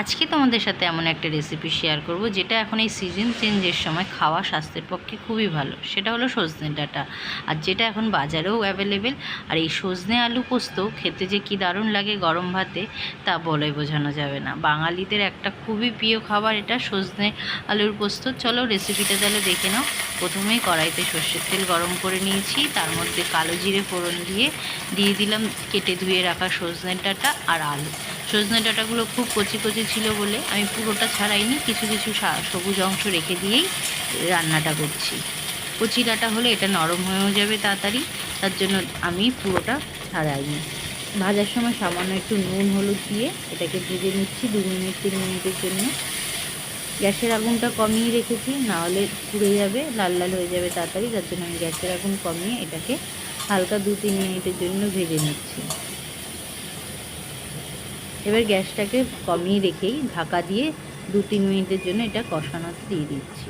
আজকে তোমাদের সাথে এমন একটা রেসিপি শেয়ার করব, যেটা এখন এই সিজন চেঞ্জের সময় খাওয়া স্বাস্থ্যের পক্ষে খুবই ভালো। সেটা হলো সজনে ডাঁটা। আর যেটা এখন বাজারেও অ্যাভেলেবেল আর এই সজনে আলু পোস্ত খেতে যে কি দারুণ লাগে গরম ভাতে, তা বলে বোঝানো যাবে না। বাঙালিদের একটা খুবই প্রিয় খাবার এটা সজনে আলুর পোস্ত। চলো রেসিপিটা তাহলে দেখে নাও। প্রথমেই কড়াইতে সর্ষের তেল গরম করে নিয়েছি। তার মধ্যে কালো জিরে ফোড়ন দিয়ে দিয়ে দিলাম কেটে ধুয়ে রাখা সজনে ডাঁটা আর আলু। সজনে ডাঁটাগুলো খুব কচি কচি ছিল বলে আমি পুরোটা ছাড়াইনি কিছু কিছু সবুজ অংশ রেখে দিয়েই রান্নাটা করছি। কচি ডাঁটা হলে এটা নরম হয়েও যাবে তাড়াতাড়ি, তার জন্য আমি পুরোটা ছাড়াইনি ভাজার সময় সামান্য একটু নুন, হলুদ দিয়ে এটাকে ভেজে নিচ্ছি দু মিনিট, তিন মিনিটের জন্য। গ্যাসের আগুনটা কমিয়ে রেখেছি না হলে পুড়ে যাবে, লাল লাল হয়ে যাবে তাড়াতাড়ি, তার জন্য আমি গ্যাসের আগুন কমিয়ে এটাকে হালকা দু তিন মিনিটের জন্য ভেজে নিচ্ছি। এবার গ্যাসটাকে কমিয়ে রেখেই ঢাকা দিয়ে দু তিন মিনিটের জন্য এটা কষানোতে দিয়ে দিচ্ছি।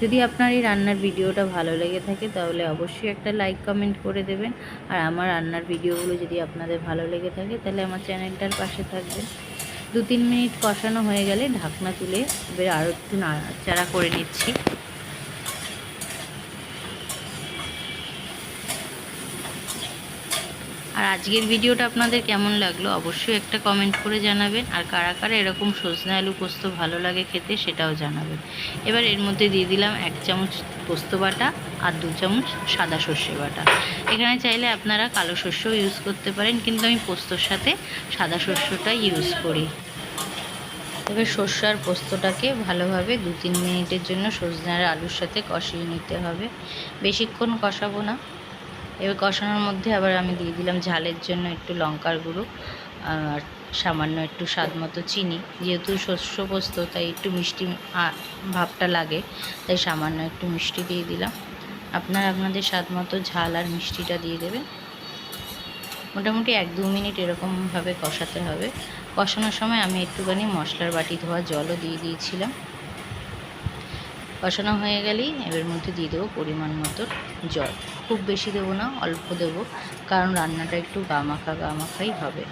যদি আপনার এই রান্নার ভিডিওটা ভালো লেগে থাকে তাহলে অবশ্যই একটা লাইক, কমেন্ট করে দেবেন। আর আমার রান্নার ভিডিওগুলো যদি আপনাদের ভালো লেগে থাকে তাহলে আমার চ্যানেলটার পাশে থাকবেন। দু তিন মিনিট কষানো হয়ে গেলে ঢাকনা তুলে এবার আরও একটু নাড়াচাড়া করে নিচ্ছি। আর আজকের ভিডিওটা আপনাদের কেমন লাগল অবশ্যই একটা কমেন্ট করে জানাবেন। আর কারা কারা এরকম সজনে আলু পোস্ত ভালো লাগে খেতে সেটাও জানাবেন। এবার এর মধ্যে দিয়ে দিলাম এক চামচ পোস্ত বাটা আর দু চামচ সাদা সর্ষে বাটা। এখানে চাইলে আপনারা কালো শস্যও ইউজ করতে পারেন, কিন্তু আমি পোস্তর সাথে সাদা শস্যটা ইউজ করি। তবে শস্য আর পোস্তটাকে ভালোভাবে দু তিন মিনিটের জন্য সজনে আর আলুর সাথে কষিয়ে নিতে হবে। বেশিক্ষণ কষাবো না। এবার কষানোর মধ্যে আবার আমি দিয়ে দিলাম ঝালের জন্য একটু লঙ্কার গুঁড়ো আর সামান্য একটু স্বাদ মতো চিনি। যেহেতু শস্য পোস্ত, তাই একটু মিষ্টি ভাবটা লাগে, তাই সামান্য একটু মিষ্টি দিয়ে দিলাম। আপনারা আপনাদের স্বাদ মতো ঝাল আর মিষ্টিটা দিয়ে দেবেন। মোটামুটি এক দু মিনিট এরকমভাবে কষাতে হবে। কষানোর সময় আমি একটুখানি মশলার বাটি ধোয়া জলও দিয়ে দিয়েছিলাম। কষানো হয়ে গেলেই এর মধ্যে দিয়ে দেবো পরিমাণ মতো জল। খুব বেশি দেবো না, অল্প দেবো, কারণ রান্নাটা একটু গামাখা গামাখাই হবে।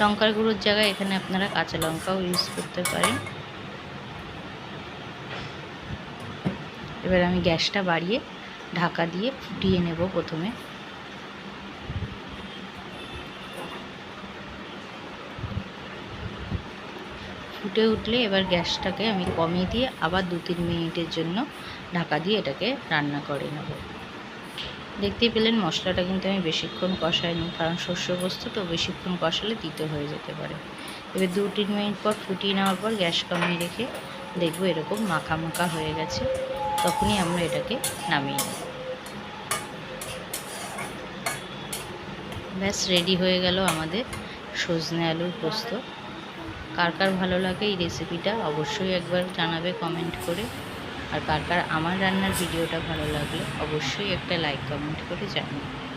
লঙ্কার গুঁড়োর জায়গায় এখানে আপনারা কাঁচা লঙ্কাও ইউজ করতে পারেন। এবার আমি গ্যাসটা বাড়িয়ে ঢাকা দিয়ে ফুটিয়ে নেব প্রথমে। ফুটে উঠলে এবার গ্যাসটাকে আমি কমিয়ে দিয়ে আবার দু তিন মিনিটের জন্য ঢাকা দিয়ে এটাকে রান্না করে নেব। দেখতেই পেলেন মশলাটা কিন্তু আমি বেশিক্ষণ কষাইনি, কারণ শস্য বস্তু তো বেশিক্ষণ কষালে তিতো হয়ে যেতে পারে। এবার দু তিন মিনিট পর ফুটিয়ে নেওয়ার পর গ্যাস কমিয়ে রেখে দেখব এরকম মাখা মাখা হয়ে গেছে, তখনই আমরা এটাকে নামিয়ে নেব। ব্যাস, রেডি হয়ে গেল আমাদের সজনে আলুর পোস্ত। কার কার ভালো লাগে এই রেসিপিটা অবশ্যই একবার জানাবে কমেন্ট করে। আর কার কার আমার রান্নার ভিডিওটা ভালো লাগলে অবশ্যই একটা লাইক কমেন্ট করে জানাবে।